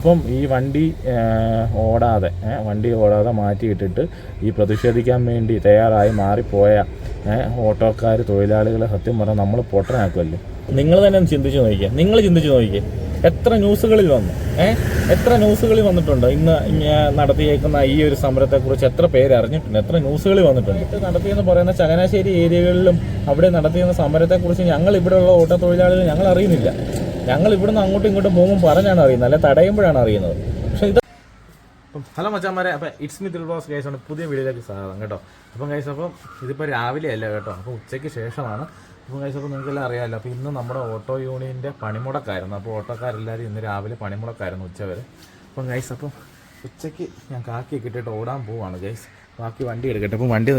അപ്പം ഈ വണ്ടി ഓടാതെ വണ്ടി ഓടാതെ മാറ്റിയിട്ടിട്ട് ഈ പ്രതിഷേധിക്കാൻ വേണ്ടി തയ്യാറായി മാറിപ്പോയ ഓട്ടോക്കാർ തൊഴിലാളികളെ സത്യം പറഞ്ഞാൽ നമ്മൾ പൊട്ടനാക്കുമല്ലേ നിങ്ങൾ തന്നെ ഒന്ന് ചിന്തിച്ച് നോക്കിക്കുക നിങ്ങൾ ചിന്തിച്ച് നോക്കിയേ എത്ര ന്യൂസുകളിൽ വന്നു ഏഹ് എത്ര ന്യൂസുകളിൽ വന്നിട്ടുണ്ട്? ഇന്ന് നടത്തിയേക്കുന്ന ഈ ഒരു സമരത്തെക്കുറിച്ച് എത്ര പേര് അറിഞ്ഞിട്ടുണ്ട്? എത്ര ന്യൂസുകളിൽ വന്നിട്ടുണ്ട്? ഇത് നടത്തിയെന്ന് പറയുന്ന ചങ്ങനാശ്ശേരി ഏരിയകളിലും അവിടെ നടത്തിയുന്ന സമരത്തെക്കുറിച്ച് ഞങ്ങൾ ഇവിടെയുള്ള ഓട്ടോ തൊഴിലാളികൾ ഞങ്ങൾ അറിയുന്നില്ല. ഞങ്ങൾ ഇവിടുന്ന് അങ്ങോട്ടും ഇങ്ങോട്ടും പോകുമ്പോൾ പറഞ്ഞാണ് അറിയുന്നത്. അല്ലെ തടയുമ്പോഴാണ് അറിയുന്നത്. പക്ഷെ ഇത് ഹലോ മച്ചാമാരെ അപ്പം ഇറ്റ്സ് മി ദിൽബോസ് ഗൈസ് ആണ് പുതിയ വീഡിയോയിലേക്ക് സ്വാഗതം കേട്ടോ. അപ്പം ഗൈസ് അപ്പം ഇതിപ്പോൾ രാവിലെ അല്ല കേട്ടോ? അപ്പോൾ ഉച്ചയ്ക്ക് ശേഷമാണ്. അപ്പം ഗൈസ് അപ്പോൾ നിങ്ങൾക്കെല്ലാം അറിയാമല്ലോ. അപ്പോൾ ഇന്ന് നമ്മുടെ ഓട്ടോ യൂണിയന്റെ പണിമുടക്കായിരുന്നു. അപ്പോൾ ഓട്ടോക്കാരെല്ലാവരും ഇന്ന് രാവിലെ പണിമുടക്കായിരുന്നു ഉച്ചവരെ. അപ്പം ഗൈസ് അപ്പം ഉച്ചയ്ക്ക് ഞാൻ കാക്കി കിട്ടിയിട്ട് ഓടാൻ പോവാണ് ഗൈസ് ബാക്കി വണ്ടി എടുക്കട്ടെ. അപ്പോൾ വണ്ടി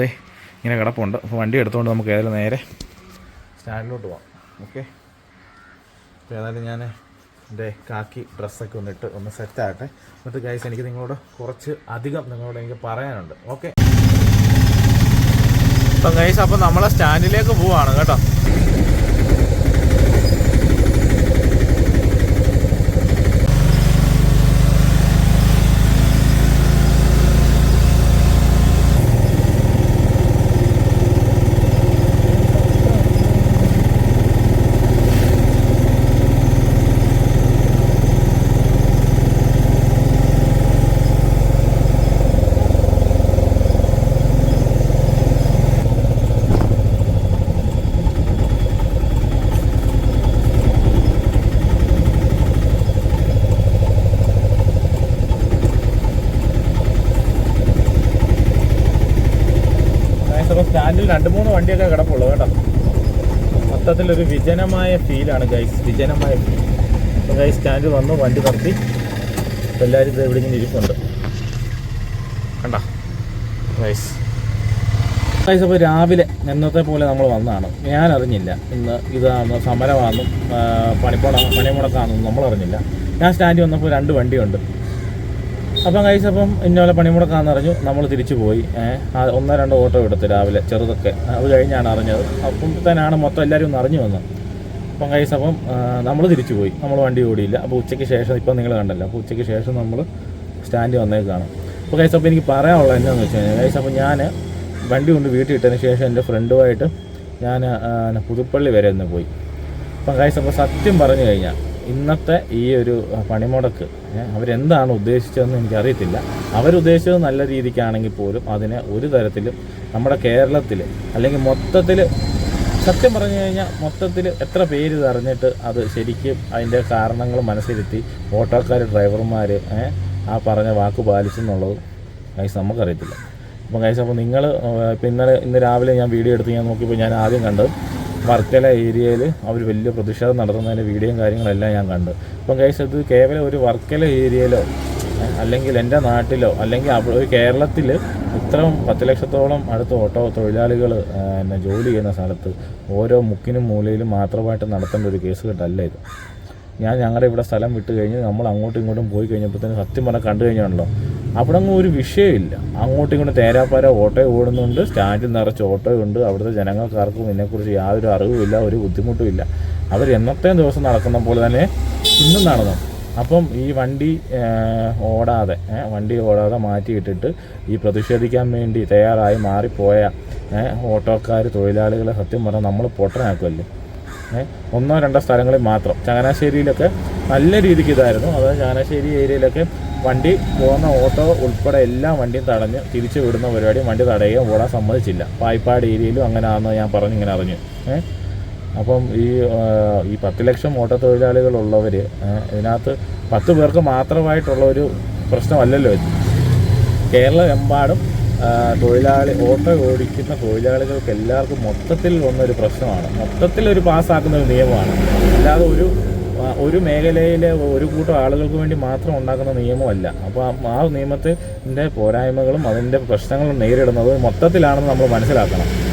ഇങ്ങനെ കിടപ്പുണ്ട്. അപ്പോൾ വണ്ടി എടുത്തുകൊണ്ട് നമുക്ക് ഏതായാലും നേരെ സ്റ്റാൻഡിലോട്ട് പോവാം. ഓക്കെ അപ്പോൾ ഏതായാലും ഞാൻ എന്റെ കാക്കി ഡ്രസ്സൊക്കെ ഒന്നിട്ട് ഒന്ന് സെറ്റാകട്ടെ എന്നിട്ട് ഗൈസ് എനിക്ക് നിങ്ങളോട് കുറച്ച് അധികം നിങ്ങളോട് എനിക്ക് പറയാനുണ്ട്. ഓക്കെ അപ്പം ഗൈസ് അപ്പോൾ നമ്മളെ സ്റ്റാൻഡിലേക്ക് പോവാണ് കേട്ടോ ഗൈസ് അപ്പോൾ സ്റ്റാൻഡിൽ രണ്ട് മൂന്ന് വണ്ടിയൊക്കെ കിടപ്പുള്ളൂ കേട്ടോ. മൊത്തത്തിലൊരു വിജനമായ ഫീലാണ് ഗൈസ് വിജനമായ ഫീൽ ഗൈസ് സ്റ്റാൻഡിൽ വന്നു വണ്ടി നിർത്തി. എല്ലാവരും ഇത് എവിടെ ഇങ്ങനെ ഇരിപ്പുണ്ട്. കണ്ട? ഗൈസ് ഗൈസ് അപ്പോൾ രാവിലെ എന്നത്തെ പോലെ നമ്മൾ വന്നതാണ്. ഞാൻ അറിഞ്ഞില്ല ഇന്ന് ഇതാണ് സമരമാണെന്നും പണിപ്പുട പണിമുടക്കാണെന്നും നമ്മൾ അറിഞ്ഞില്ല ഞാൻ സ്റ്റാൻഡിൽ വന്നപ്പോൾ രണ്ട് വണ്ടിയുണ്ട്. അപ്പം കഴിച്ച് അപ്പം ഇന്നോലെ പണിമുടക്കാന്ന് അറിഞ്ഞു. നമ്മൾ തിരിച്ചു പോയി. ഒന്നോ രണ്ടോ ഓട്ടോ എടുത്ത് രാവിലെ ചെറുതൊക്കെ. അത് കഴിഞ്ഞാണ് അറിഞ്ഞത്. അപ്പം തന്നെയാണ് മൊത്തം എല്ലാവരും ഒന്ന് അറിഞ്ഞു വന്നത്. അപ്പം കഴിച്ച് അപ്പം നമ്മൾ തിരിച്ചു പോയി. നമ്മൾ വണ്ടി ഓടിയില്ല. അപ്പോൾ ഉച്ചയ്ക്ക് ശേഷം ഇപ്പം നിങ്ങൾ കണ്ടല്ലോ. അപ്പോൾ ഉച്ചയ്ക്ക് ശേഷം നമ്മൾ സ്റ്റാൻഡിൽ വന്നേക്കാണ് അപ്പോൾ കഴിച്ച് അപ്പോൾ എനിക്ക് പറയാനുള്ളത് എന്താണെന്ന് വെച്ച് കഴിഞ്ഞാൽ കഴിച്ച് അപ്പോൾ ഞാൻ വണ്ടി കൊണ്ട് വീട്ടിൽ ഇട്ടതിന് ശേഷം എന്റെ ഫ്രണ്ടുമായിട്ട് ഞാൻ പുതുപ്പള്ളി വരെ ഒന്ന് പോയി. അപ്പം കാഴ്ച അപ്പോൾ സത്യം പറഞ്ഞു കഴിഞ്ഞാൽ ഇന്നത്തെ ഈ ഒരു പണിമുടക്ക് അവരെന്താണ് ഉദ്ദേശിച്ചതെന്ന് എനിക്കറിയത്തില്ല. അവരുദ്ദേശിച്ചത് നല്ല രീതിക്കാണെങ്കിൽ പോലും അതിനെ ഒരു തരത്തിലും നമ്മുടെ കേരളത്തിൽ അല്ലെങ്കിൽ മൊത്തത്തിൽ സത്യം പറഞ്ഞു കഴിഞ്ഞാൽ മൊത്തത്തിൽ എത്ര പേര് അറിഞ്ഞിട്ട് അത് ശരിക്കും അതിന്റെ കാരണങ്ങൾ മനസ്സിലെത്തി ഓട്ടോക്കാർ ഡ്രൈവർമാർ ആ പറഞ്ഞ വാക്ക് പാലിച്ചെന്നുള്ളത് കൈസ് നമുക്കറിയത്തില്ല. അപ്പം കൈസ് അപ്പോൾ നിങ്ങൾ ഇപ്പം ഇന്നലെ ഇന്ന് രാവിലെ ഞാൻ വീഡിയോ എടുത്ത് ഞാൻ നോക്കിയപ്പോൾ ഞാൻ ആദ്യം കണ്ടത് വർക്കല ഏരിയയിൽ അവർ വലിയ പ്രതിഷേധം നടത്തുന്നതിന്റെ വീഡിയോയും കാര്യങ്ങളെല്ലാം ഞാൻ കണ്ടു. അപ്പം കൈസ് ഇത് കേവലം ഒരു വർക്കല ഏരിയയിലോ അല്ലെങ്കിൽ എന്റെ നാട്ടിലോ അല്ലെങ്കിൽ ഒരു കേരളത്തിൽ ഇത്രയും പത്ത് ലക്ഷത്തോളം അടുത്ത ഓട്ടോ തൊഴിലാളികൾ എന്നെ ജോലി ചെയ്യുന്ന സ്ഥലത്ത് ഓരോ മുക്കിനും മൂലയിലും മാത്രമായിട്ട് നടത്തേണ്ട ഒരു കേസ് കേട്ടല്ല ഇത്? ഞാൻ ഞങ്ങളുടെ ഇവിടെ സ്ഥലം വിട്ട് കഴിഞ്ഞ് നമ്മൾ അങ്ങോട്ടും ഇങ്ങോട്ടും പോയി കഴിഞ്ഞപ്പോൾ തന്നെ സത്യം പറഞ്ഞാൽ കണ്ടു കഴിഞ്ഞാണല്ലോ. അവിടെ അങ്ങ് ഒരു വിഷയമില്ല. അങ്ങോട്ടും ഇങ്ങോട്ട് തേരാപ്പാര ഓട്ടോ ഓടുന്നുണ്ട്. സ്റ്റാൻഡിൽ നിറച്ച് ഓട്ടോ ഉണ്ട്. അവിടുത്തെ ജനങ്ങൾക്കാർക്കും ഇതിനെക്കുറിച്ച് യാതൊരു അറിവുമില്ല ഒരു ബുദ്ധിമുട്ടുമില്ല അവർ എന്നത്തെ ദിവസം നടക്കുന്ന പോലെ തന്നെ ഇന്നും നടന്നു. അപ്പം ഈ വണ്ടി ഓടാതെ വണ്ടി ഓടാതെ മാറ്റിയിട്ടിട്ട് ഈ പ്രതിഷേധിക്കാൻ വേണ്ടി തയ്യാറായി മാറിപ്പോയ ഓട്ടോക്കാർ തൊഴിലാളികളെ സത്യം പറഞ്ഞാൽ നമ്മൾ പൊട്ടനാക്കുമല്ലേ ഒന്നോ രണ്ടോ സ്ഥലങ്ങളിൽ മാത്രം. ചങ്ങനാശ്ശേരിയിലൊക്കെ നല്ല രീതിക്ക് ഇതായിരുന്നു. അതായത് ചങ്ങനാശ്ശേരി ഏരിയയിലൊക്കെ വണ്ടി പോകുന്ന ഓട്ടോ ഉൾപ്പെടെ എല്ലാ വണ്ടിയും തടഞ്ഞ് തിരിച്ചു വിടുന്ന പരിപാടി വണ്ടി തടയുകയും ഓടാൻ സമ്മതിച്ചില്ല. പായ്പാട് ഏരിയയിലും അങ്ങനെ ആണെന്ന് ഞാൻ പറഞ്ഞു ഇങ്ങനെ അറിഞ്ഞു. ഏഹ് അപ്പം ഈ ഈ പത്ത് ലക്ഷം ഓട്ടോ തൊഴിലാളികളുള്ളവർ ഇതിനകത്ത് പത്ത് പേർക്ക് മാത്രമായിട്ടുള്ള ഒരു പ്രശ്നമല്ലല്ലോ ഇത്. കേരളമെമ്പാടും തൊഴിലാളി ഓട്ടോ ഓടിക്കുന്ന തൊഴിലാളികൾക്ക് എല്ലാവർക്കും മൊത്തത്തിൽ വന്നൊരു പ്രശ്നമാണ്. മൊത്തത്തിൽ ഒരു പാസ്സാക്കുന്ന ഒരു നിയമമാണ്. അല്ലാതെ ഒരു ഒരു മേഖലയിലെ ഒരു കൂട്ടം ആളുകൾക്ക് വേണ്ടി മാത്രം ഉണ്ടാക്കുന്ന നിയമമല്ല. അപ്പോൾ ആ- നിയമത്തിന്റെ പോരായ്മകളും അതിന്റെ പ്രശ്നങ്ങളും നേരിടുന്നത് മൊത്തത്തിലാണെന്ന് നമ്മൾ മനസ്സിലാക്കണം.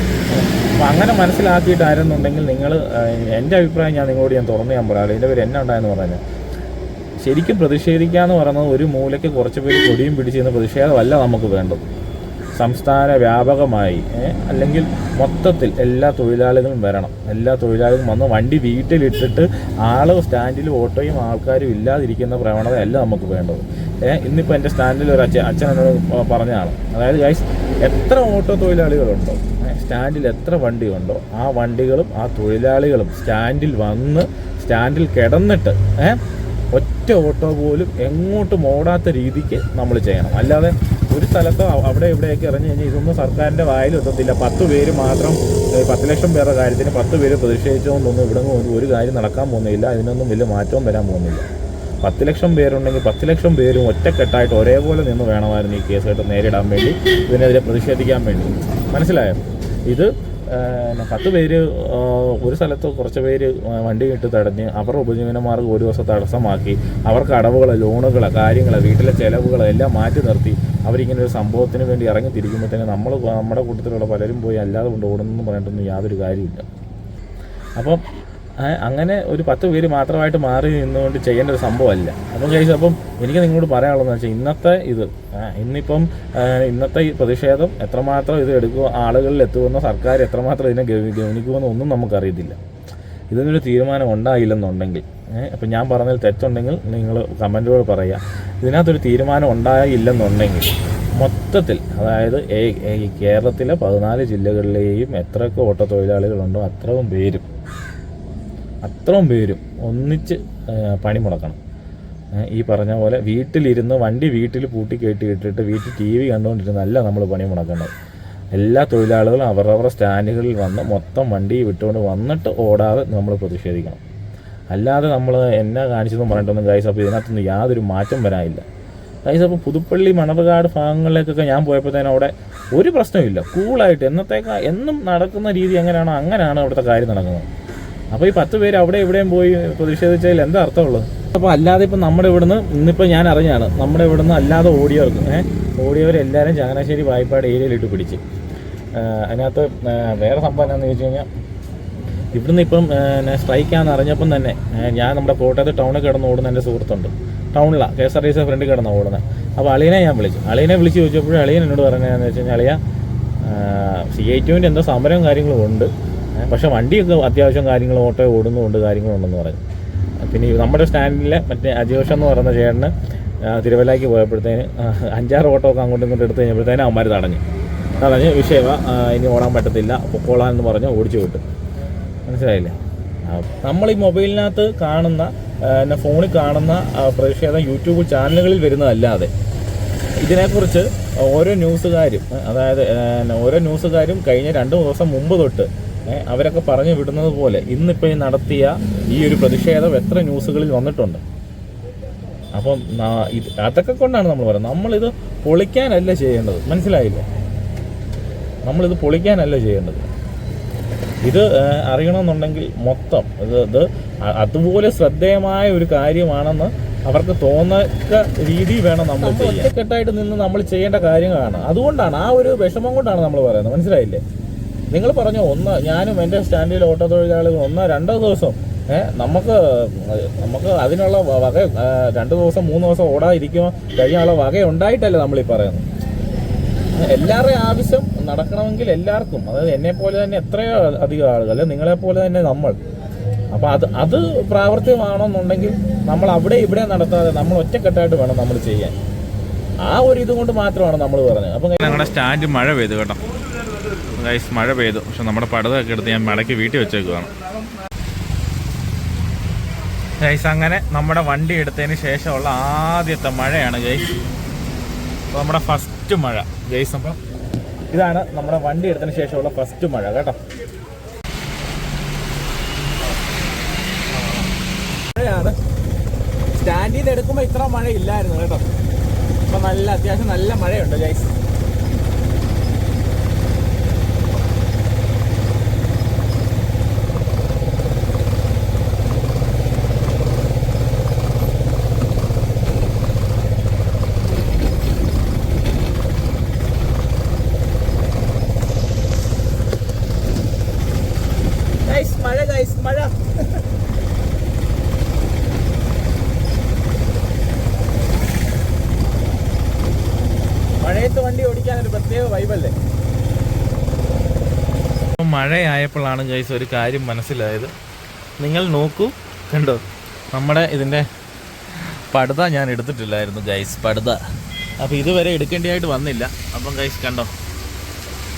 അപ്പം അങ്ങനെ മനസ്സിലാക്കിയിട്ടായിരുന്നുണ്ടെങ്കിൽ നിങ്ങൾ എന്റെ അഭിപ്രായം ഞാൻ നിങ്ങളോട് ഞാൻ തുറന്ന് ഞാൻ പറയാം. അതിന്റെ പേര് എന്നെ ഉണ്ടായെന്ന് പറഞ്ഞാൽ ശരിക്കും പ്രതിഷേധിക്കുക എന്ന് പറയുന്നത് ഒരു മൂലയ്ക്ക് കുറച്ച് പേര് കൊടിയും പിടിച്ചിരുന്ന പ്രതിഷേധമല്ല നമുക്ക് വേണ്ടത്. സംസ്ഥാന വ്യാപകമായി അല്ലെങ്കിൽ മൊത്തത്തിൽ എല്ലാ തൊഴിലാളികളും വരണം. എല്ലാ തൊഴിലാളികളും വന്ന് വണ്ടി വീട്ടിലിട്ടിട്ട് ആൾ സ്റ്റാൻഡിൽ ഓട്ടോയും ആൾക്കാരും ഇല്ലാതിരിക്കുന്ന പ്രവണതയല്ല നമുക്ക് വേണ്ടത്. ഇന്നിപ്പോൾ എന്റെ സ്റ്റാൻഡിൽ ഒരു അച്ഛൻ അച്ഛൻ എന്നോട് പറഞ്ഞതാണ് അതായത് ഗൈസ് എത്ര ഓട്ടോ തൊഴിലാളികളുണ്ടോ? സ്റ്റാൻഡിൽ എത്ര വണ്ടിയുണ്ടോ? ആ വണ്ടികളും ആ തൊഴിലാളികളും സ്റ്റാൻഡിൽ വന്ന് സ്റ്റാൻഡിൽ കിടന്നിട്ട് ഏഹ് ഒറ്റ ഓട്ടോ പോലും എങ്ങോട്ടും ഓടാത്ത രീതിക്ക് നമ്മൾ ചെയ്യണം. അല്ലാതെ ഒരു സ്ഥലത്തോ അവിടെ ഇവിടെയൊക്കെ ഇറങ്ങി കഴിഞ്ഞാൽ ഇതൊന്നും സർക്കാരിന്റെ വായിൽ എത്തത്തില്ല. പത്ത് പേര് മാത്രം പത്ത് ലക്ഷം പേരുടെ കാര്യത്തിന് പത്ത് പേര് പ്രതിഷേധിച്ചുകൊണ്ടൊന്നും ഇവിടെ ഒരു കാര്യം നടക്കാൻ പോകുന്നില്ല. അതിനൊന്നും വലിയ മാറ്റവും വരാൻ പോകുന്നില്ല. പത്ത് ലക്ഷം പേരുണ്ടെങ്കിൽ പത്ത് ലക്ഷം പേരും ഒറ്റക്കെട്ടായിട്ട് ഒരേപോലെ നിന്ന് വേണമായിരുന്നു ഈ കേസായിട്ട് നേരിടാൻ വേണ്ടി ഇതിനെതിരെ പ്രതിഷേധിക്കാൻ വേണ്ടി. മനസ്സിലായോ? ഇത് പത്ത് പേര് ഒരു സ്ഥലത്ത് കുറച്ച് പേര് വണ്ടി കിട്ടി തടഞ്ഞ് അവരുടെ ഉപജീവന മാർഗം ഒരു ദിവസം തടസ്സമാക്കി. അവർക്ക് അടവുകൾ ലോണുകൾ കാര്യങ്ങൾ വീട്ടിലെ ചിലവുകൾ എല്ലാം മാറ്റി നിർത്തി. അവരിങ്ങനെ ഒരു സംഭവത്തിന് വേണ്ടി ഇറങ്ങി തിരിക്കുമ്പോഴത്തേന് നമ്മൾ നമ്മുടെ കൂട്ടത്തിലുള്ള പലരും പോയി അല്ലാതെ കൊണ്ട് ഓടുന്നെന്ന് പറഞ്ഞിട്ടൊന്നും യാതൊരു കാര്യമില്ല അപ്പം അങ്ങനെ ഒരു പത്ത് പേര് മാത്രമായിട്ട് മാറി നിന്നുകൊണ്ട് ചെയ്യേണ്ട ഒരു സംഭവമല്ല. അപ്പം കഴിച്ചു അപ്പം എനിക്ക് നിങ്ങളോട് പറയാനുള്ളതെന്ന് വെച്ചാൽ ഇന്നത്തെ ഇത് ഇന്നിപ്പം ഇന്നത്തെ ഈ പ്രതിഷേധം എത്രമാത്രം ഇത് എടുക്കുക ആളുകളിൽ എത്തുമെന്നോ സർക്കാർ എത്രമാത്രം ഇതിനെ ഗവ- ഗവനിക്കുമെന്നോ ഒന്നും നമുക്കറിയത്തില്ല. ഇതിനൊരു തീരുമാനം ഉണ്ടായില്ലെന്നുണ്ടെങ്കിൽ അപ്പം ഞാൻ പറഞ്ഞതിൽ തെറ്റുണ്ടെങ്കിൽ നിങ്ങൾ കമന്റുകൾ പറയുക ഇതിനകത്തൊരു തീരുമാനം ഉണ്ടായില്ലെന്നുണ്ടെങ്കിൽ മൊത്തത്തിൽ അതായത് കേരളത്തിലെ പതിനാല് ജില്ലകളിലെയും എത്രയൊക്കെ ഓട്ടത്തൊഴിലാളികളുണ്ടോ അത്രയും പേരും അത്രയും പേരും ഒന്നിച്ച് പണി മുടക്കണം. ഈ പറഞ്ഞ പോലെ വീട്ടിലിരുന്ന് വണ്ടി വീട്ടിൽ പൂട്ടി കയറ്റി ഇട്ടിട്ട് വീട്ടിൽ ടി വി കണ്ടുകൊണ്ടിരുന്നല്ല നമ്മൾ പണി മുടക്കേണ്ടത്. എല്ലാ തൊഴിലാളികളും അവരവരുടെ സ്റ്റാൻഡുകളിൽ വന്ന് മൊത്തം വണ്ടി വിട്ടുകൊണ്ട് വന്നിട്ട് ഓടാതെ നമ്മൾ പ്രതിഷേധിക്കണം. അല്ലാതെ നമ്മൾ എന്നാ കാണിച്ചെന്ന് പറഞ്ഞിട്ടൊന്നും ഗൈസ് അപ്പോൾ ഇതിനകത്തൊന്നും യാതൊരു മാറ്റം വരാനില്ല. ഗൈസ് അപ്പോൾ പുതുപ്പള്ളി മണർകാട് ഭാഗങ്ങളിലേക്കൊക്കെ ഞാൻ പോയപ്പോൾ തന്നെ അവിടെ ഒരു പ്രശ്നമില്ല കൂളായിട്ട് എന്നത്തേക്കാ എന്നും നടക്കുന്ന രീതി എങ്ങനെയാണോ അങ്ങനെയാണ് അവിടുത്തെ കാര്യം നടക്കുന്നത്. അപ്പോൾ ഈ പത്ത് പേര് അവിടെ ഇവിടെയും പോയി പ്രതിഷേധിച്ചതിൽ എന്താ അർത്ഥമുള്ളത്? അപ്പോൾ അല്ലാതെ ഇപ്പം നമ്മുടെ ഇവിടുന്ന് ഇന്നിപ്പോ ഞാൻ അറിഞ്ഞാണ് നമ്മുടെ ഇവിടുന്ന് അല്ലാതെ ഓടിയവർക്ക് ഏഹ് ഓടിയവരെല്ലാവരും ചങ്ങനാശ്ശേരി വായ്പാട് ഏരിയയിലിട്ട് പിടിച്ച്. അതിനകത്ത് വേറെ സംഭവം എന്താണെന്ന് ചോദിച്ചു കഴിഞ്ഞാൽ ഇവിടുന്ന് ഇപ്പം സ്ട്രൈക്കാന്ന് അറിഞ്ഞപ്പം തന്നെ ഞാൻ നമ്മുടെ കോട്ടയത്ത് ടൗണിൽ കിടന്ന് ഓടുന്ന എന്റെ സുഹൃത്തുണ്ട്. ടൗണിലാണ് K S R T C ഫ്രണ്ടിൽ കിടന്ന് ഓടുന്നത് അപ്പോൾ അളിയനെ ഞാൻ വിളിച്ചു. അളിയനെ വിളിച്ച് ചോദിച്ചപ്പോഴും അളിയൻ എന്നോട് പറഞ്ഞതെന്ന് വെച്ച് കഴിഞ്ഞാൽ അളിയ സി ഐ ടുവിന്റെ എന്തോ സമരവും കാര്യങ്ങളും ഉണ്ട്. പക്ഷേ വണ്ടിയൊക്കെ അത്യാവശ്യം കാര്യങ്ങൾ ഓട്ടോ ഓടുന്നുണ്ട് കാര്യങ്ങളുണ്ടെന്ന് പറഞ്ഞു. പിന്നെ നമ്മുടെ സ്റ്റാൻഡിലെ മറ്റേ അജോഷ് എന്ന് പറയുന്ന ചേട്ടന് തിരുവല്ലാക്ക് പോയപ്പോഴത്തേന് അഞ്ചാറ് ഓട്ടോ ഒക്കെ അങ്ങോട്ടും ഇങ്ങോട്ടും എടുത്ത് കഴിഞ്ഞപ്പോഴത്തേന് അവന്മാർ തടഞ്ഞു. തടഞ്ഞ് വിഷയമാ ഇനി ഓടാൻ പറ്റത്തില്ല പൊക്കോളാൻ എന്ന് പറഞ്ഞ് ഓടിച്ചു വിട്ടു. മനസ്സിലായില്ലേ? നമ്മൾ ഈ മൊബൈലിനകത്ത് കാണുന്ന പിന്നെ ഫോണിൽ കാണുന്ന പ്രതിഷേധം യൂട്യൂബ് ചാനലുകളിൽ വരുന്നതല്ലാതെ ഇതിനെക്കുറിച്ച് ഓരോ ന്യൂസുകാരും അതായത് ഓരോ ന്യൂസുകാരും കഴിഞ്ഞ രണ്ട് ദിവസം മുമ്പ് തൊട്ട് അവരൊക്കെ പറഞ്ഞു വിടുന്നത് പോലെ ഇന്നിപ്പോൾ ഈ നടത്തിയ ഈ ഒരു പ്രതിഷേധം എത്ര ന്യൂസുകളിൽ വന്നിട്ടുണ്ട്? അപ്പം ഇത് അതൊക്കെ കൊണ്ടാണ് നമ്മൾ പറയുന്നത്. നമ്മളിത് പൊളിക്കാനല്ല ചെയ്യേണ്ടത്. മനസ്സിലായില്ലേ? നമ്മളിത് പൊളിക്കാനല്ല ചെയ്യേണ്ടത്. ഇത് അറിയണമെന്നുണ്ടെങ്കിൽ മൊത്തം ഇത് ഇത് അതുപോലെ ശ്രദ്ധേയമായ ഒരു കാര്യമാണെന്ന് അവർക്ക് തോന്നക്ക രീതി വേണം നമ്മൾ ചെയ്യാൻ. ഒറ്റക്കെട്ടായിട്ട് നിന്ന് നമ്മൾ ചെയ്യേണ്ട കാര്യങ്ങളാണ്. അതുകൊണ്ടാണ് ആ ഒരു വിഷമം കൊണ്ടാണ് നമ്മൾ പറയുന്നത്. മനസ്സിലായില്ലേ? നിങ്ങൾ പറഞ്ഞു ഒന്ന് ഞാനും എന്റെ സ്റ്റാൻഡിൽ ഓട്ടോ തൊഴിലാളികൾ ഒന്നോ രണ്ടോ ദിവസം നമുക്ക് നമുക്ക് അതിനുള്ള വക രണ്ട് ദിവസം മൂന്ന് ദിവസം ഓടാതിരിക്കുമോ കഴിയാനുള്ള വക ഉണ്ടായിട്ടല്ലേ നമ്മൾ ഈ പറയുന്നത്. എല്ലാവരുടെയും ആവശ്യം നടക്കണമെങ്കിൽ എല്ലാവർക്കും അതായത് എന്നെ പോലെ തന്നെ എത്രയോ അധികം ആളുകൾ നിങ്ങളെ പോലെ തന്നെ നമ്മൾ. അപ്പൊ അത് അത് പ്രാവർത്തികമാണെന്നുണ്ടെങ്കിൽ നമ്മൾ അവിടെ ഇവിടെ നടത്താതെ നമ്മൾ ഒറ്റക്കെട്ടായിട്ട് വേണം നമ്മൾ ചെയ്യാൻ. ആ ഒരു ഇത് കൊണ്ട് മാത്രമാണ് നമ്മൾ പറഞ്ഞത്. അപ്പം ഞങ്ങളുടെ സ്റ്റാൻഡ് മഴ പെയ്തു കേട്ടോ. ഗൈസ് മഴ പെയ്തു. പക്ഷെ നമ്മുടെ പടതൊക്കെ എടുത്ത് ഞാൻ മടക്കി വീട്ടിൽ വെച്ചേക്കുവാണ്. ഗൈസ് അങ്ങനെ നമ്മുടെ വണ്ടി എടുത്തതിന് ശേഷമുള്ള ആദ്യത്തെ മഴയാണ് ഗൈസ് അപ്പോൾ നമ്മുടെ ഫസ്റ്റ് മഴ ഗൈസ് അപ്പം ഇതാണ് നമ്മുടെ വണ്ടി എടുത്തതിന് ശേഷമുള്ള ഫസ്റ്റ് മഴ കേട്ടോ. മഴയാണ്. സ്റ്റാൻഡിൽ നിന്ന് എടുക്കുമ്പോൾ ഇത്ര മഴ ഇല്ലായിരുന്നു കേട്ടോ. ഇപ്പൊ നല്ല അത്യാവശ്യം നല്ല മഴയുണ്ട് ഗൈസ് മഴ ഗൈസ് മഴ മഴയെ മഴയത്ത് വണ്ടി ഓടിക്കാൻ ഒരു പ്രത്യേക വൈബല്ലേ ഇപ്പം മഴയായപ്പോഴാണ് ഗൈസ് ഒരു കാര്യം മനസ്സിലായത്. നിങ്ങൾ നോക്കൂ കണ്ടോ? നമ്മുടെ ഇതിന്റെ പടുത ഞാൻ എടുത്തിട്ടില്ലായിരുന്നു ഗൈസ് പടുത. അപ്പോൾ ഇതുവരെ എടുക്കേണ്ടതായിട്ട് വന്നില്ല. അപ്പം ഗൈസ് കണ്ടോ?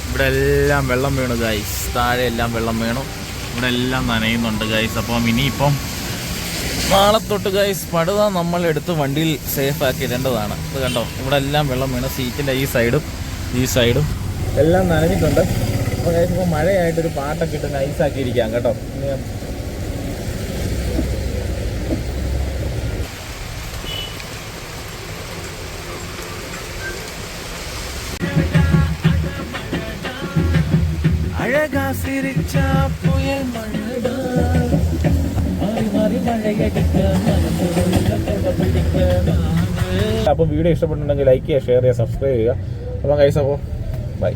ഇവിടെ എല്ലാം വെള്ളം വീണു ഗൈസ് താഴെ എല്ലാം വെള്ളം വീണു. ഇവിടെ എല്ലാം നനയുന്നുണ്ട് ഗൈസ് അപ്പം ഇനിയിപ്പം നാളെ തൊട്ട് ഗൈസ് പടുത നമ്മൾ എടുത്ത് വണ്ടിയിൽ സേഫ് ആക്കി ഇടേണ്ടതാണ്. ഇത് കണ്ടോ? ഇവിടെ എല്ലാം വെള്ളം വീണു. സീറ്റിന്റെ ഈ സൈഡും ഈ സൈഡും എല്ലാം നനഞ്ഞിട്ടുണ്ട്. ഇപ്പോൾ മഴയായിട്ടൊരു പാട്ടൊക്കെ ഇട്ട് നൈസാക്കിയിരിക്കാം കേട്ടോ. മഴടാ. മാറി മാറി അപ്പോൾ വീഡിയോ ഇഷ്ടപ്പെട്ടുണ്ടെങ്കിൽ ലൈക്ക് ചെയ്യുക ഷെയർ ചെയ്യുക സബ്സ്ക്രൈബ് ചെയ്യുക. അപ്പോൾ കൈസ് അപ്പോൾ ബൈ